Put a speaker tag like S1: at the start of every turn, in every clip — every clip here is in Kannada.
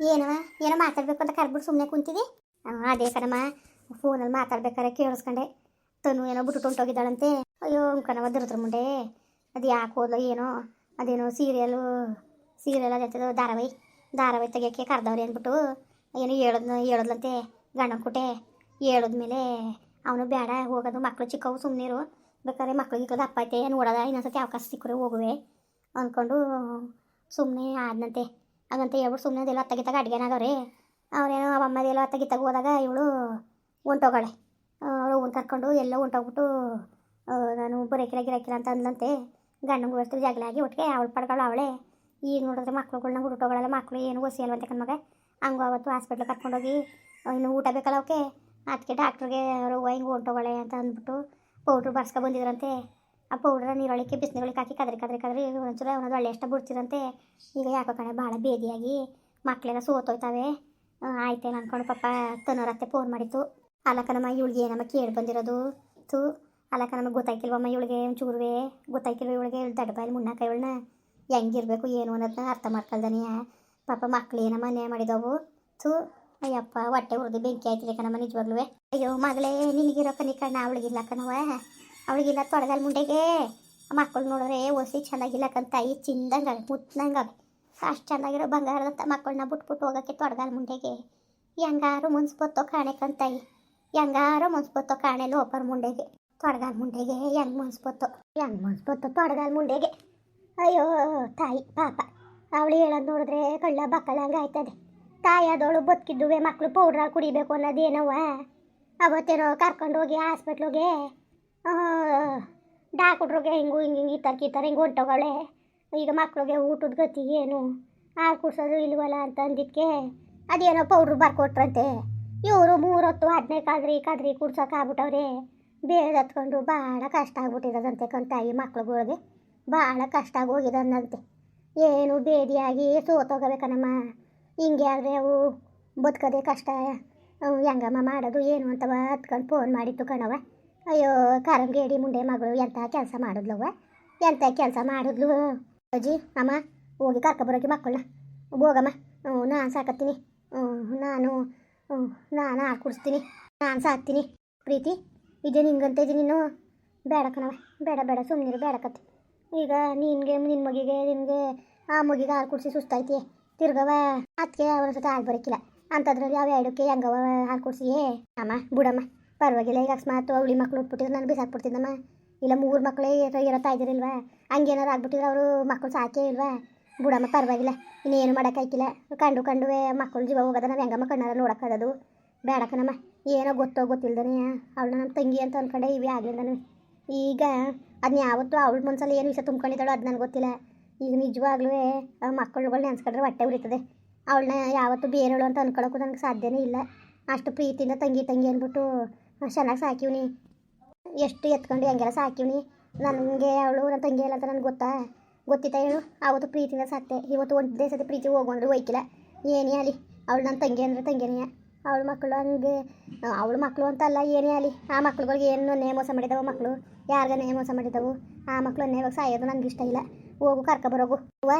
S1: ಏನವ ಏನೋ ಮಾತಾಡ್ಬೇಕು ಅಂತ ಕರ್ಬಿಟ್ಟು ಸುಮ್ಮನೆ ಕುಂತಿದ್ದಿ ಅದೇ ಕಣಮ್ಮ ಫೋನಲ್ಲಿ ಮಾತಾಡ್ಬೇಕಾರೆ ಕೇಳಿಸ್ಕೊಂಡೆ. ತನು ಏನೋ ಬಿಟ್ಟು ಹೊಂಟೋಗಿದ್ದಾಳಂತೆ ಅಯ್ಯೋ ಕಣವ ದುರ್ದ್ರ ಮುಂಡೆ ಅದು ಯಾಕೆ ಹೋದ್ಲೋ, ಏನೋ? ಅದೇನೋ ಸೀರಿಯಲು ಸೀರಿಯಲ್ ಅದೇ ಧಾರಾವಾಹಿ. ಧಾರಾವಾಹಿ ತೆಗಿಯೋಕ್ಕೆ ಕರ್ದವ್ರಿ ಅಂದ್ಬಿಟ್ಟು ಏನೋ ಹೇಳೋದ್ನ, ಹೇಳೋದ್ಲಂತೆ ಗಂಡನ ಕುಟೆ. ಹೇಳಿದ್ಮೇಲೆ ಅವನು ಬೇಡ ಹೋಗೋದು. ಮಕ್ಕಳು ಚಿಕ್ಕವು ಸುಮ್ಮನಿರು ಬೇಕಾದ್ರೆ ಇಕ್ಕದ ಅಪ್ಪ ಐತೆ ನೋಡೋದ? ಇನ್ನೊಂದ್ಸತಿ ಅವಕಾಶ ಸಿಕ್ಕರೆ ಹೋಗುವೆ. ಅಂದ್ಕೊಂಡು ಸುಮ್ಮನೆ ಆದ್ನಂತೆ. ಹಾಗಂತ ಹೇಳ್ಬಿಟ್ಟು ಸುಮ್ಮನೆ ಅದೆಲ್ಲ ಅತ್ತಗಿತ್ತಾಗ ಅಡುಗೆನಾಗವ್ರೆ ಅವನೇನೋ ಅಮ್ಮದೆಲ್ಲ ಅತ್ತಗಿತ್ತಾಗ ಹೋದಾಗ ಇವಳು ಹೊಂಟೋಗಾಳೆ. ಅವಳು ಉಂಟು ಕರ್ಕೊಂಡು ಎಲ್ಲ ಹೊಂಟೋಗ್ಬಿಟ್ಟು ನಾನು ಬರೀಕಿರ ಗಿರಾಕಿಲ್ಲ ಅಂತ ಅಂದ್ಲಂತೆ. ಗಂಡಂಗೆ ಬರ್ತೀವಿ ಜಗಳ ಆಗಿ ಒಟ್ಟಿಗೆ ಅವಳು ಪಡ್ಗಳು ಅವಳೆ. ಈಗ ನೋಡಿದ್ರೆ ಮಕ್ಳುಗಳ್ನ ಹುಡುಟೋಗಳೆಲ್ಲ ಮಕ್ಕಳು ಏನು ಒಸಿ ಅಲ್ವಂತೆ ಕಣ್ಮಗ ಹಂಗು ಅವತ್ತು ಹಾಸ್ಪಿಟ್ಲಿಗೆ ಕರ್ಕೊಂಡೋಗಿ ಇನ್ನು ಊಟ ಬೇಕಲ್ಲ ಅವಕ್ಕೆ. ಅದಕ್ಕೆ ಡಾಕ್ಟ್ರಿಗೆ ಅವರು ಹಿಂಗೆ ಹೊಂಟೋಗಳೆ ಅಂತ ಅಂದ್ಬಿಟ್ಟು ಪೌಡ್ರು ಬರ್ಸ್ಕೊ ಬಂದಿದ್ರಂತೆ. ಆ ಪೌಡ್ರ ನೀರೊಳಕ್ಕೆ ಬಿಸಿನೀರೊಳಕ್ಕೆ ಹಾಕಿ ಕದ್ರಿ ಕದ್ರಿ ಕದ್ರಿ, ಒಂಚೂರು ಅವನದು ಒಳ್ಳೆ ಎಷ್ಟು ಬಿಡ್ತಿರಂತೆ ಈಗ ಯಾಕೋ ಕಣೆ ಭಾಳ ಬೇದಿಯಾಗಿ ಮಕ್ಕಳೆಲ್ಲ ಸೋತೋಯ್ತವೆ. ಆಯ್ತೇನು ಅನ್ಕೊಂಡು ಪಾಪ ತನ್ನೋರತ್ತೆ ಫೋನ್ ಮಾಡಿತ್ತು. ಅಲ್ಲಕ್ಕನಮ್ಮ ಇವಳಿಗೆ ಏನಮ್ಮ ಕೇಳಿ ಬಂದಿರೋದು? ತು ಅಲ್ಲಕ್ಕ ನಮಗೆ ಗೊತ್ತಾಯ್ಕಿಲ್ವಮ್ಮ ಇವಳಿಗೆ? ಒಂಚೂರುವೆ ಗೊತ್ತಾಯ್ಕಿಲ್ವ ಇವಳಿಗೆ? ದಡ್ಡ ಬಾಯಲ್ಲಿ ಮುನ್ನಕ ಇವಳನ್ನ? ಹೆಂಗಿರ್ಬೇಕು ಏನು ಅನ್ನೋದನ್ನ ಅರ್ಥ ಮಾಡ್ಕೊಳ್ದಾನೆ. ಪಾಪ ಮಕ್ಳು ಏನಮ್ಮ ನೇ ಮಾಡಿದವು? ಥೂ, ಅಯ್ಯಪ್ಪ, ಹೊಟ್ಟೆ ಉರ್ದು ಬೆಂಕಿ ಆಯ್ತಿದೆ ಕಣಮ್ಮ ನಿಜವಾಗ್ಲೂ ಅಯ್ಯೋ ಮಗಳೇ, ನಿನಗಿರೋ ಕನಿಕಣ್ಣ, ಅವಳಿಗಿಲ್ಲ ಕಣವ ಅವಳಿಗಿಲ್ಲ ತೊಡಗಲ್ ಮುಂಡೆಗೆ. ಮಕ್ಕಳು ನೋಡಿದ್ರೆ ಒಸಿ ಚೆನ್ನಾಗಿಲ್ಲ ಈ ಚಿಂದಂಗ ಮುತ್ತಂಗ ಅಷ್ಟು ಚೆನ್ನಾಗಿರೋ ಬಂಗಾರದಂತ ಮಕ್ಕಳನ್ನ ಬಿಟ್ಬಿಟ್ಟು ಹೋಗೋಕ್ಕೆ ತೊಡಗಲ್ ಮುಂಡೆಗೆ. ಹೆಂಗಾರು ಮುನ್ಸ್ಬೋತೋ ಕಾಣೆ ಕಂತಾಯಿ. ಹೆಂಗಾರು ಮುನ್ಸ್ಬೋತೋ ಕಾಣೆ ಲೋಪರ್ ಮುಂಡೆಗೆ. ತೊಡಗಾಲ್ ಮುಂಡೆಗೆ ಹೆಂಗ್ ಮುನ್ಸ್ಬೋತೋ ಹೆಂಗ್ ಮುನ್ಸ್ಬೋತೋ ತೊಡಗಾಲ್ ಮುಂಡೆಗೆ. ಅಯ್ಯೋ, ತಾಯಿ, ಪಾಪ. ಅವಳು ಹೇಳೋದು ನೋಡಿದ್ರೆ ಕಳ್ಳ ಬಕ್ಕಳಂಗೆ ಆಯ್ತದೆ ತಾಯಿ ಅದೋಳು ಬದುಕಿದ್ದುವೆ ಮಕ್ಕಳು ಪೌಡ್ರ ಕುಡಿಬೇಕು ಅನ್ನೋದೇನವ ಅವತ್ತೇನೋ ಕರ್ಕೊಂಡು ಹೋಗಿ ಡಾಕ್ಟ್ರಿಗೆ ಹಿಂಗು ಹಿಂಗೆ ಹಿಂಗೆ ಈ ಥರ ಹಿಂಗೆ ಹೊಂಟೋಗಳೆ. ಈಗ ಮಕ್ಳಿಗೆ ಊಟದ ಗತಿ ಏನು? ಹಾಲು ಕುಡ್ಸೋದು ಇಲ್ವಲ್ಲ ಅಂತ ಅಂದಿದ್ದಕ್ಕೆ ಅದೇನೋ ಪೌಡ್ರ್ ಬರ್ಕೊಟ್ರಂತೆ ಇವರು ಮೂರೊತ್ತು ಹದಿನೈದು ಕಾದ್ರಿ ಕದ್ರಿ ಕುಡ್ಸೋಕ್ಕಾಗ್ಬಿಟ್ಟವ್ರೆ ಬೇಗ ಹತ್ಕೊಂಡು ಭಾಳ ಕಷ್ಟ ಆಗ್ಬಿಟ್ಟಿರೋದಂತೆ ಕಂತಾಯಿ ಮಕ್ಳುಗಳಿಗೆ. ಭಾಳ ಕಷ್ಟ ಆಗಿ ಹೋಗಿದಂತೆ ಏನು ಬೇದಿಯಾಗಿ ಸೋತೋಗಬೇಕನಮ್ಮ. ಹಿಂಗೆ ಆದರೆ ಅವು ಬದುಕೋದೇ ಕಷ್ಟ. ಹೆಂಗಮ್ಮ ಮಾಡೋದು ಏನು ಅಂತವ ಹತ್ಕೊಂಡು ಫೋನ್ ಮಾಡಿತ್ತು ಕಣವ ಅಯ್ಯೋ ಕಾರಂಗೇಡಿ ಮುಂಡೆ ಮಗಳು ಎಂಥ ಕೆಲಸ ಮಾಡಿದ್ಲವ್ವ? ಎಂಥ ಕೆಲಸ ಮಾಡಿದ್ಲು? ಅಜ್ಜಿ, ಅಮ್ಮ, ಹೋಗಿ ಕರ್ಕೊಬರೋಕೆ ಮಕ್ಕಳನ್ನ. ಹೋಗಮ್ಮ. ನಾನು ಸಾಕತ್ತೀನಿ. ಹ್ಞೂ, ನಾನು ನಾನು ಹಾಲು ಕುಡಿಸ್ತೀನಿ. ನಾನು ಸಾಕ್ತೀನಿ. ಪ್ರೀತಿ, ಇದೇ ನಿಂಗಂತ ಇದೆ ನೀನು ಬೇಡ ಕಣವ ಬೇಡ ಬೇಡ ಸುಮ್ಮನಿರು ಬೇಡ ಕತ್ತೆ ಈಗ ನಿನಗೆ ನಿನ್ನ ಮಗಿಗೆ, ನಿನಗೆ ಆ ಮಗಿಗೆ ಹಾಲು ಕುಡಿಸಿ ಸುಸ್ತಾಯ್ತಿ ತಿರ್ಗವ ಅದಕ್ಕೆ ಅವನ ಜೊತೆ ಹಾಲು ಬರೋಕ್ಕಿಲ್ಲ ಅಂಥದ್ರಲ್ಲಿ ಅವು ಎರಡಕ್ಕೆ ಹೆಂಗವ ಹಾಲು ಕುಡಿಸಿ ಅಮ್ಮ, ಬಿಡಮ್ಮ. ಪರವಾಗಿಲ್ಲ, ಈಗ ಅಕಸ್ಮಾತ್ ಅವಳಿ ಮಕ್ಳು ಹುಟ್ಬಿಟ್ಟಿದ್ರೆ ನಾನು ಬಿಸಾಕ್ಬಿಡ್ತಿದ್ದಮ್ಮ. ಇಲ್ಲ, ಮೂರು ಮಕ್ಕಳೇ ಇರೋ ತಾಯ್ದಿರಿಲ್ವಾ? ಹಂಗೇನಾರು ಆಗ್ಬಿಟ್ಟಿದ್ರೆ ಅವರು ಮಕ್ಕಳು ಸಾಕೇ ಇಲ್ವಾ? ಬುಡಮ್ಮ, ಪರವಾಗಿಲ್ಲ. ಇನ್ನೇನು ಮಾಡೋಕ್ಕಾಯ್ತಿಲ್ಲ ಕಂಡು ಕಂಡುವೆ ಮಕ್ಕಳು ಜೀವ ಹೋಗೋದ. ನಾವು ಹೆಂಗಮ್ಮ ಕಣ್ಣಾರ ನೋಡೋಕ್ಕಾಗದು ಬೇಡಕ್ಕನಮ್ಮ ಏನೋ ಗೊತ್ತೋ ಗೊತ್ತಿಲ್ದನೇ ಅವಳನ್ನ ನಮ್ಮ ತಂಗಿ ಅಂತ ಅಂದ್ಕೊಂಡೆ ಇವೇ ಆಗ್ಲಿಲ್ಲ ಈಗ ಅದನ್ನ ಯಾವತ್ತೂ ಅವಳ ಮನ್ಸಲ್ಲಿ ಏನು ವಿಷಯ ತುಂಬ್ಕೊಂಡಿದ್ದಾಳೋ ಅದು ನನಗೆ ಗೊತ್ತಿಲ್ಲ. ಈಗ ನಿಜವಾಗ್ಲೂ ಮಕ್ಕಳುಗಳು ನೆನ್ಸ್ಕೊಂಡ್ರೆ ಹೊಟ್ಟೆ ಉರಿತದೆ. ಅವಳನ್ನ ಯಾವತ್ತೂ ಬೇರೆಳು ಅಂತ ಅಂದ್ಕೊಳ್ಳೋಕ್ಕೂ ನನಗೆ ಸಾಧ್ಯನೇ ಇಲ್ಲ. ಅಷ್ಟು ಪ್ರೀತಿಯಿಂದ ತಂಗಿ ತಂಗಿ ಅಂದ್ಬಿಟ್ಟು ಚೆನ್ನಾಗಿ ಸಾಕಿವ್ನಿ ಎಷ್ಟು ಎತ್ಕೊಂಡು ಹೆಂಗೆಲ್ಲ ಸಾಕಿವ್ನಿ ನನಗೆ ಅವಳು ನನ್ನ ತಂಗಿ ಇಲ್ಲ ಅಂತ ನನಗೆ ಗೊತ್ತಾ? ಗೊತ್ತಿತ್ತ ಹೇಳು? ಆವತ್ತು ಪ್ರೀತಿಯಿಂದ ಸಾಕ್ತೆ. ಇವತ್ತು ಒಂದೇ ಸತಿ ಪ್ರೀತಿ ಹೋಗು ಅಂದ್ರೆ ಹೋಯ್ಕಿಲ್ಲ. ಏನೇ ಆಲಿ ಅವಳು ನನ್ನ ತಂಗಿ ಅಂದರೆ ತಂಗಿನೇ. ಅವಳು ಮಕ್ಕಳು ಹಂಗೆ, ಅವಳು ಮಕ್ಕಳು ಅಂತಲ್ಲ ಏನೇ ಆಲಿ ಆ ಮಕ್ಳುಗಳಿಗೆ ಏನು ಮೋಸ ಮಾಡಿದವು ಮಕ್ಕಳು ಯಾರಿಗ ನೇ ಮೋಸ ಮಾಡಿದವು? ಆ ಮಕ್ಕಳು ಇವಾಗ ಸಾಯೋದು ನನಗೆ ಇಷ್ಟ ಇಲ್ಲ. ಹೋಗು ಕರ್ಕೊಬರೋಗು ಅವ್ವ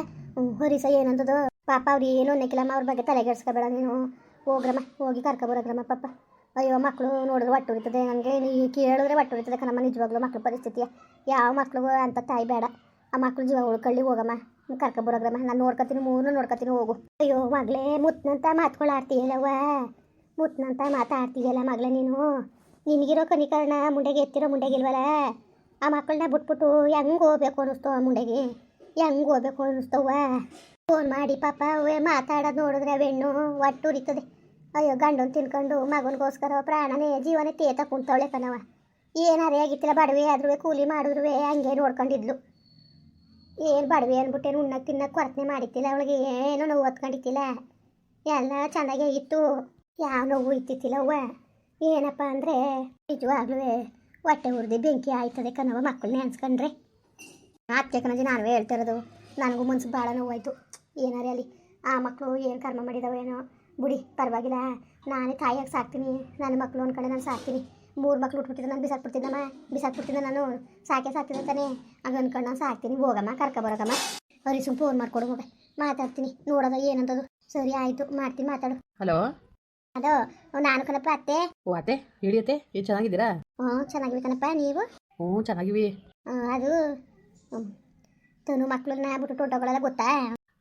S1: ಹೊರಿಸ ಏನಂತದೋ ಪಾಪ ಅವ್ರು ಏನು ಅನ್ನಕ್ಕಿಲ್ಲಮ್ಮ, ಅವ್ರ ಬಗ್ಗೆ ತಲೆಗೆಡ್ಸ್ಕೊಬೇಡ ನೀನು. ಹೋಗ್ರಮ್ಮ, ಹೋಗಿ ಕರ್ಕೊಬರೋಗ್ರಮ್ಮ ಪಾಪ. ಅಯ್ಯೋ ಮಕ್ಕಳು ನೋಡಿದ್ರೆ ಒಟ್ಟು ಉರಿತದೆ. ನನಗೆ ನೀ ಕೇಳಿದ್ರೆ ಒಟ್ಟು ಉರಿತದೆ ಕಣಮ್ಮ, ನಿಜವಾಗ್ಲೂ ಮಕ್ಳ ಪರಿಸ್ಥಿತಿ. ಯಾವ ಮಕ್ಳಿಗೂ ಅಂತ ತಾಯಿ ಬೇಡ. ಆ ಮಕ್ಳು ಜೀವ ಉಳ್ಕೊಳ್ಳಿ, ಹೋಗಮ್ಮ. ಕರ್ಕೊಬರೋಗ್ರಮ್ಮ ನಾನು ನೋಡ್ಕೊತೀನಿ ಮೂರು ನೋಡ್ಕೊತೀನಿ, ಹೋಗು. ಅಯ್ಯೋ, ಮಗಳೇ ಮುತ್ತಿನಂತ ಮಾತ್ಕೊಳಾಡ್ತೀಯಲ್ಲವ್ವ ಮುತ್ತಿನಂತ ಮಾತಾಡ್ತೀಯಲ್ಲ ಮಗಳೇ ನೀನು? ನಿನಗಿರೋ ಕನಿಕರಣ ಮುಂಡೆಗೆ ಎತ್ತಿರೋ ಮುಂಡೆಗಿಲ್ವಲ್ಲ? ಆ ಮಕ್ಕಳನ್ನ ಬಿಟ್ಬಿಟ್ಟು ಹೆಂಗೆ ಹೋಗ್ಬೇಕು ಅನ್ನಿಸ್ತು ಆ ಮುಂಡೆಗೆ? ಹೆಂಗೆ ಹೋಗ್ಬೇಕು ಅನ್ನಿಸ್ತವ ಫೋನ್ ಮಾಡಿ ಪಾಪ ಅವೇ ಮಾತಾಡೋದು ನೋಡಿದ್ರೆ ಅವೆಣ್ಣು ಒಟ್ಟು ಉರಿತದೆ. ಅಯ್ಯೋ, ಗಂಡನ್ ತಿನ್ಕೊಂಡು ಮಗನಿಗೋಸ್ಕರ ಪ್ರಾಣನೇ ಜೀವನೇ ತೇತ ಕುಂತವಳೆ ಕಣವ ಏನಾರೇ ಆಗಿತ್ತಿಲ್ಲ ಬಡವೆ ಆದ್ರೂ ಕೂಲಿ ಮಾಡಿದ್ರು ಹಂಗೆ ನೋಡ್ಕೊಂಡಿದ್ಲು. ಏನು ಬಡವೆ ಅಂದ್ಬಿಟ್ಟೇನು ಉಣ್ಣಕ್ಕೆ ತಿನ್ನ ಕೊರತೆ ಮಾಡಿತ್ತಿಲ್ಲ, ಅವಳಿಗೆ ಏನೋ ನೋವು ಹೊತ್ಕೊಂಡಿತ್ತಿಲ್ಲ. ಎಲ್ಲ ಚೆನ್ನಾಗೇ ಇತ್ತು. ಯಾವ ನೋವು ಇತ್ತಿತ್ತಿಲ್ಲ ಅವ್ವ. ಏನಪ್ಪ ಅಂದರೆ ನಿಜವಾಗ್ಲೂ ಹೊಟ್ಟೆ ಉರ್ದು ಬೆಂಕಿ ಆಯ್ತದೆ ಕಣವ ಮಕ್ಕಳು ನೆನ್ಸ್ಕೊಂಡ್ರೆ ಅತ್ತೆ ಕಣಜಿ ನಾನು ಹೇಳ್ತಿರೋದು ನನಗೂ ಮನ್ಸು ಭಾಳ ನೋವಾಯಿತು. ಏನಾರೇ ಅಲ್ಲಿ ಆ ಮಕ್ಕಳು ಏನು ಕರ್ಮ ಮಾಡಿದಾವೇನೋ. ಬುಡಿ ಪರವಾಗಿಲ್ಲ. ನಾನೇ ತಾಯಿಯಾಗಿ ಸಾಕ್ತೀನಿ. ನನ್ನ ಮಕ್ಕಳು ಒಂದು ಕಡೆ ನಾನು ಸಾಕ್ತೀನಿ. ಮೂರು ಮಕ್ಳು ಉಟ್ಬಿಟ್ಟಿದ್ದೆ ನಾನು ಬಿಸಾಕ್ಬಿಡ್ತಿದ್ದಮ್ಮ ಬಿಸಾಕ್ಬಿಡ್ತಿದ್ದೆ ನಾನು. ಸಾಕೆ ಸಾಕ್ತಿದ್ದೆ ತಾನೇ ಹಂಗೆ ಅಂದ್ಕೊಂಡು ನಾನು ಸಾಕ್ತೀನಿ. ಹೋಗಮ್ಮ ಕರ್ಕೊಬರೋಗಮ್ಮ ಅವ್ರಿಗೆ ಸುಮ್ಮ ಫೋನ್ ಮಾಡ್ಕೊಡು ಹೋಗ ಮಾತಾಡ್ತೀನಿ. ನೋಡೋದ ಏನಂತದು. ಸರಿ ಆಯಿತು. ಮಾಡ್ತೀನಿ ಮಾತಾಡು.
S2: ಹಲೋ?
S1: ಅದು ನಾನು ಕಣಪ್ಪ ಅತ್ತೆ.
S2: ಓ ಅತ್ತೆ. ಹೇಳಿ ಅತ್ತೆ. ಏನು ಚೆನ್ನಾಗಿದ್ದೀರಾ?
S1: ಹ್ಞೂ ಚೆನ್ನಾಗಿವೆ ಕಣಪ್ಪ. ನೀವು?
S2: ಹ್ಞೂ ಚೆನ್ನಾಗಿವಿ.
S1: ಅದು ಹ್ಞೂ ತನು ಮಕ್ಳನ್ನ ಬಿಟ್ಟು ಟೊಟ್ಟೋಗಳೆಲ್ಲ ಗೊತ್ತಾ?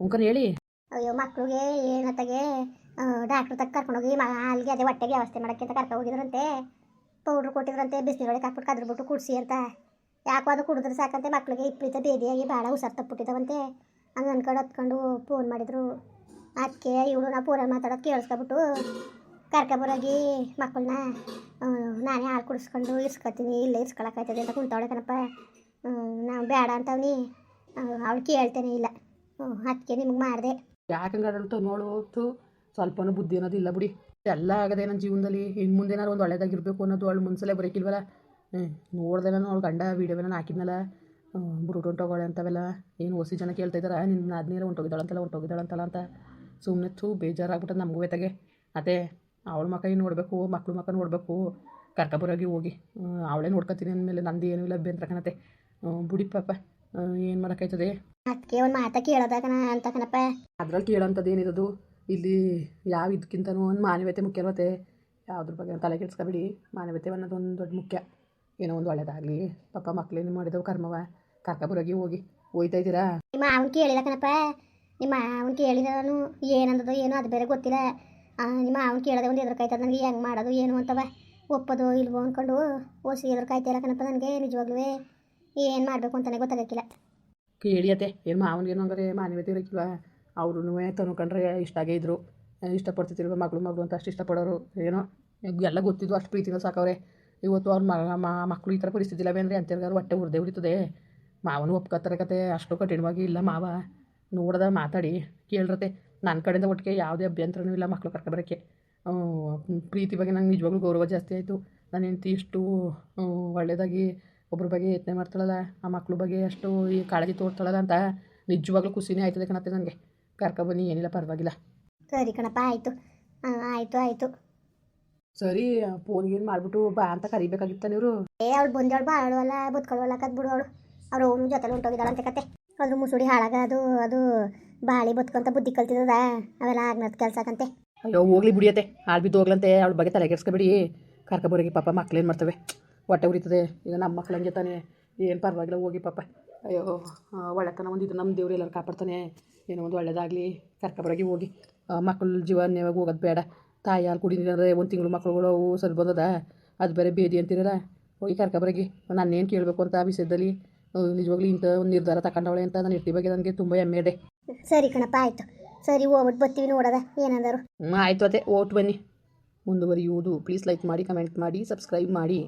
S2: ಹ್ಞೂ ಹೇಳಿ.
S1: ಅಯ್ಯೋ ಮಕ್ಳಿಗೆ ಏನತ್ತಾಗೆ ಡಾಕ್ಟ್ರ್ ತಕ್ಕ ಕರ್ಕೊಂಡೋಗಿ ಮ, ಅಲ್ಲಿಗೆ ಅದೇ ಹೊಟ್ಟೆಗೆ ವ್ಯವಸ್ಥೆ ಮಾಡೋಕ್ಕೆ ಅಂತ ಕರ್ಕೊ ಹೋಗಿದ್ರಂತೆ. ಪೌಡ್ರ್ ಕೊಟ್ಟಿದ್ರಂತೆ, ಬಿಸಿನೀರೊಳಗೆ ಹಾಕ್ಬಿಟ್ಟು ಕದ್ರಬಿಟ್ಟು ಕುಡಿಸಿ ಅಂತ. ಯಾಕೋ ಅದು ಕುಡಿದ್ರೆ ಸಾಕಂತೆ, ಮಕ್ಳಿಗೆ ಇಪ್ಪಿತ ಬೇದಿಯಾಗಿ ಭಾಳ ಹುಷಾರು ತಪ್ಪಿಟ್ಟಿದ್ದಾವಂತೆ ಹಂಗೆ ಅನ್ಕೊಂಡು ಹತ್ಕೊಂಡು ಫೋನ್ ಮಾಡಿದರು. ಅದಕ್ಕೆ ಇವಳು ನಾ ಫೋನಲ್ಲಿ ಮಾತಾಡೋದು ಕೇಳಿಸ್ಕೊಬಿಟ್ಟು ಕರ್ಕೊಬರೋಗಿ ಮಕ್ಕಳನ್ನ ನಾನೇ ಹಾಲು ಕುಡಿಸ್ಕೊಂಡು ಇರ್ಸ್ಕೊತೀನಿ, ಇಲ್ಲೇ ಇರ್ಸ್ಕೊಳಕ್ಕಾಯ್ತದೆ ಅಂತ ಕುಂತವಳೆ ಕಣಪ್ಪ. ನಾವು ಬೇಡ ಅಂತವ್ನಿ. ಅವಳು ಕೇಳ್ತೇನೆ ಇಲ್ಲ. ಅದಕ್ಕೆ ನಿಮ್ಗೆ ಮಾಡಿದೆ.
S2: ಯಾಕಂಗಾಡಲ್ತು ನೋಡು ಸ್ವಲ್ಪನೂ ಬುದ್ಧಿ ಅನ್ನೋದಿಲ್ಲ ಬಿಡಿ. ಎಲ್ಲ ಆಗದೆ ನನ್ನ ಜೀವನದಲ್ಲಿ ಇನ್ನು ಮುಂದೆ ಏನಾದ್ರು ಒಂದು ಒಳ್ಳೆಯದಾಗಿರಬೇಕು ಅನ್ನೋದು ಅವಳು ಮುನ್ಸಲೇ ಬರೋಕಿಲ್ವಲ್ಲ? ಹ್ಞೂ ನೋಡಿದೆ ನಾನು ಅವಳು ಗಂಡ ವೀಡಿಯೋವೆಲ್ಲ ಹಾಕಿದ್ನಲ್ಲ. ಬ್ರೂಟ್ ಹೊಂಟೋಗೋಳೆ ಅಂತವೆಲ್ಲ. ಏನು ಹೊಸಿ ಜನ ಕೇಳ್ತಾ ಇದ್ದಾರೆ? ನಿನ್ನ ಆದ್ಮೇಲೆ ಹೊಂಟೋಗಿದ್ದಾಳಂತಲ್ಲ ಹೊಂಟೋಗಿದ್ದಾಳಂತಲ್ಲ ಅಂತ. ಸುಮ್ಮನೆ ಥೂ ಬೇಜಾರಾಗ್ಬಿಟ್ಟು ನಮಗೂ ತಗೆ ಅದೇ ಅವಳ ಮಕ್ಕ ಏನು ನೋಡಬೇಕು? ಮಕ್ಕಳು ಮಕ್ಕ ನೋಡಬೇಕು? ಕರ್ಕೊಬರೋಗಿ ಹೋಗಿ. ಅವಳೇ ನೋಡ್ಕೊತೀನಿ ಅಂದಮೇಲೆ ನಂದು ಏನೂ ಇಲ್ಲ ಕಣತೆ. ಬುಡಿ ಪಾಪ. ಏನು ಮಾಡೋಕ್ಕಾಯ್ತದೆ?
S1: ಅದಕ್ಕೆ ಒಂದು ಮಾತ ಕೇಳೋದಾಗ ಅಂತ ಕಣಪ್ಪ.
S2: ಅದ್ರಲ್ಲಿ ಕೇಳೋಂಥದ್ದು ಏನಿರೋದು? ಇಲ್ಲಿ ಯಾವ ಇದಕ್ಕಿಂತನೂ ಒಂದು ಮಾನವೀಯತೆ ಮುಖ್ಯವತ್ತೆ ಯಾವುದ್ರ ಬಗ್ಗೆ ತಲೆ ಕೆಡ್ಸ್ಕೊಬೇಡಿ. ಮಾನವೀಯತೆ ಅನ್ನೋದು ಒಂದು ದೊಡ್ಡ ಮುಖ್ಯ. ಏನೋ ಒಂದು ಒಳ್ಳೇದಾಗಲಿ. ಪಾಪ ಮಕ್ಕಳೇನು ಮಾಡಿದವು ಕರ್ಮವ. ಕರ್ಕೊಬರೋಗಿ ಹೋಗಿ. ಹೋಯ್ತಾ ಇದ್ದೀರಾ?
S1: ನಿಮ್ಮ ಅವನು ಹೇಳಿದಕ್ಕನಪ್ಪ ಕಣಪ್ಪ. ನಿಮ್ಮ ಅವನು ಕೇಳಿದನು ಏನಂದದೋ ಏನೋ ಅದು ಬೇರೆ ಗೊತ್ತಿಲ್ಲ. ನಿಮ್ಮ ಅವನು ಕೇಳದೆ ಒಂದು ಎದುರುಕಾಯ್ತದ ನನಗೆ ಹೆಂಗೆ ಮಾಡೋದು ಏನು ಅಂತವ. ಒಪ್ಪೋದು ಇಲ್ವೋ ಅಂದ್ಕೊಂಡು ಓಸಿ ಎದುರುಕಾಯ್ತಿಲ್ಲ ಕಣಪ್ಪ ನನಗೆ ನಿಜವಾಗ್ಲೂ ಏನು ಮಾಡಬೇಕು ಅಂತಲೇ ಗೊತ್ತಾಗಕ್ಕಿಲ್ಲ.
S2: ಕೇಳಿಯತ್ತೆ ಏನು ಮಾವನಿಗೇನು ಅಂದರೆ ಮಾನವೀಯತೆ ಇರೋಕ್ಕಿಲ್ವ? ಅವ್ರೂ ತನು ಕಂಡ್ರೆ ಇಷ್ಟಾಗೇ ಇದ್ದರು ಇಷ್ಟಪಡ್ತಿರ್ಲಿಲ್ವ ಮಗಳು ಮಗಳು ಅಂತ ಅಷ್ಟು ಇಷ್ಟಪಡೋರು. ಏನೋ, ಎಲ್ಲ ಗೊತ್ತಿದ್ದು ಅಷ್ಟು ಪ್ರೀತಿನ ಸಾಕವ್ರೆ. ಇವತ್ತು ಅವ್ರ ಮಕ್ಕಳು ಈ ಥರ ಪರಿಸ್ಥಿತಿ ಇಲ್ಲವೇ ಅಂದರೆ ಅವ್ರು ಹೊಟ್ಟೆ ಉರ್ದೇ ಉಳಿತದೆ ಮಾವನು ಒಪ್ಕೋತಾರೆ ಕತೆ, ಅಷ್ಟು ಕಠಿಣವಾಗಿ ಇಲ್ಲ ಮಾವ. ನೋಡ್ದ, ಮಾತಾಡಿ ಕೇಳಿರತ್ತೆ ನನ್ನ ಕಡೆಯಿಂದ ಒಟ್ಟಿಗೆ ಯಾವುದೇ ಅಭ್ಯಂತರನೂ ಇಲ್ಲ ಮಕ್ಕಳು ಕರ್ಕೊಬರೋಕ್ಕೆ ಪ್ರೀತಿ ಬಗ್ಗೆ ನಂಗೆ ನಿಜವಾಗ್ಲೂ ಗೌರವ ಜಾಸ್ತಿ ಆಯಿತು. ನನ್ನ ಹೆಂಡತಿ ಇಷ್ಟು ಒಳ್ಳೆಯದಾಗಿ ಒಬ್ಬರ ಬಗ್ಗೆ ಯತ್ನೆ ಮಾಡ್ತಾಳಲ್ಲ, ಆ ಮಕ್ಕಳು ಬಗ್ಗೆ ಅಷ್ಟು ಈ ಕಾಳಜಿ ತೋರ್ತಾಳಲ್ಲ ಅಂತ ನಿಜವಾಗ್ಲೂ ಖುಷಿನೇ ಆಯ್ತದೆ ಕಣತ್ತೆ ನನಗೆ ಕರ್ಕೊಬನ್ನಿ ಏನಿಲ್ಲ ಪರವಾಗಿಲ್ಲ.
S1: ಸರಿ ಕಣಪ್ಪ ಆಯಿತು. ಆಯಿತು ಆಯಿತು.
S2: ಸರಿ ಫೋನ್ಗೇನು ಮಾಡಿಬಿಟ್ಟು ಬಾ ಅಂತ ಕರಿಬೇಕಾಗಿತ್ತ ನೀವು
S1: ಏ ಅವಳು ಬಂದವಳು ಅಳುವಲ್ಲ ಬದುಕೊಳ್ಳವಲ್ಲ ಕದ್ ಬಿಡು ಅವಳು. ಅವ್ರು ಅವನು ಜೊತೆಲಿ ಹೊಂಟೋಗಿದ್ದಾಳಂತೆ ಕತೆ. ಅದ್ರ ಮುಸುಡಿ ಹಾಳಾಗ ಅದು ಅದು ಬಾಳಿ ಬದುಕಂತ ಬುದ್ಧಿ ಕಲ್ತಿದ್ದದ ಅವೆಲ್ಲ ಆಗ್ನದ ಕೆಲ್ಸಕ್ಕಂತೆ.
S2: ಅಯ್ಯೋ ಹೋಗ್ಲಿ ಬಿಡಿಯತ್ತೆ ಹಾಳು ಬಿದ್ದು ಹೋಗ್ಲಂತೆ ಅವಳ ಬಗ್ಗೆ ತಲೆ ಕೆಡ್ಸ್ಕೊಬೇಡಿ. ಕರ್ಕೊಬರೋಗಿ ಪಾಪ ಮಕ್ಳೇನು ಮಾಡ್ತವೆ? ಹೊಟ್ಟೆ ಉರಿತದೆ. ಈಗ ನಮ್ಮ ಮಕ್ಳು ಹಂಗೆ ತಾನೆ. ಏನು ಪರವಾಗಿಲ್ಲ ಹೋಗಿ ಪಾಪ. ಅಯ್ಯೋ ಒಳಕನ ಒಂದು ಇದು ನಮ್ಮ ದೇವ್ರು ಎಲ್ಲರೂ ಕಾಪಾಡ್ತಾನೆ. ಏನೋ ಒಂದು ಒಳ್ಳೆಯದಾಗಲಿ ಕರ್ಕೊಬರೋಗಿ ಹೋಗಿ. ಮಕ್ಳ ಜೀವನ ಯಾವಾಗ ಹೋಗೋದು ಬೇಡ. ತಾಯಿ ಹಾಲು ಕುಡಿದ್ರೆ ಒಂದು ತಿಂಗಳು ಮಕ್ಕಳುಗಳು ಅವು ಸರಿ ಬಂದದ. ಅದು ಬೇರೆ ಬೇದಿ ಅಂತಿರಲ್ಲ. ಹೋಗಿ ಕರ್ಕೊಬರೋಗಿ ನಾನೇನು ಕೇಳಬೇಕು ಅಂತ ಆ ವಿಷಯದಲ್ಲಿ ನಿಜವಾಗ್ಲೂ ಇಂಥ ಒಂದು ನಿರ್ಧಾರ ತಗೊಂಡವಳೆ ಅಂತ ನಾನು ಹೆಂಡತಿ ಬಗ್ಗೆ ನನಗೆ ತುಂಬ ಹೆಮ್ಮೆ ಇದೆ.
S1: ಸರಿ ಕಣಪ್ಪ ಆಯಿತು. ಸರಿ ಹೋಗ್ಬಿಟ್ಟು ಬರ್ತೀವಿ ನೋಡೋದ ಏನಂದರು?
S2: ಹ್ಞೂ ಆಯಿತು ಅದೇ ಓಟ್ ಬನ್ನಿ. ಮುಂದುವರಿಯುವುದು. ಪ್ಲೀಸ್ ಲೈಕ್ ಮಾಡಿ ಕಮೆಂಟ್ ಮಾಡಿ ಸಬ್ಸ್ಕ್ರೈಬ್ ಮಾಡಿ.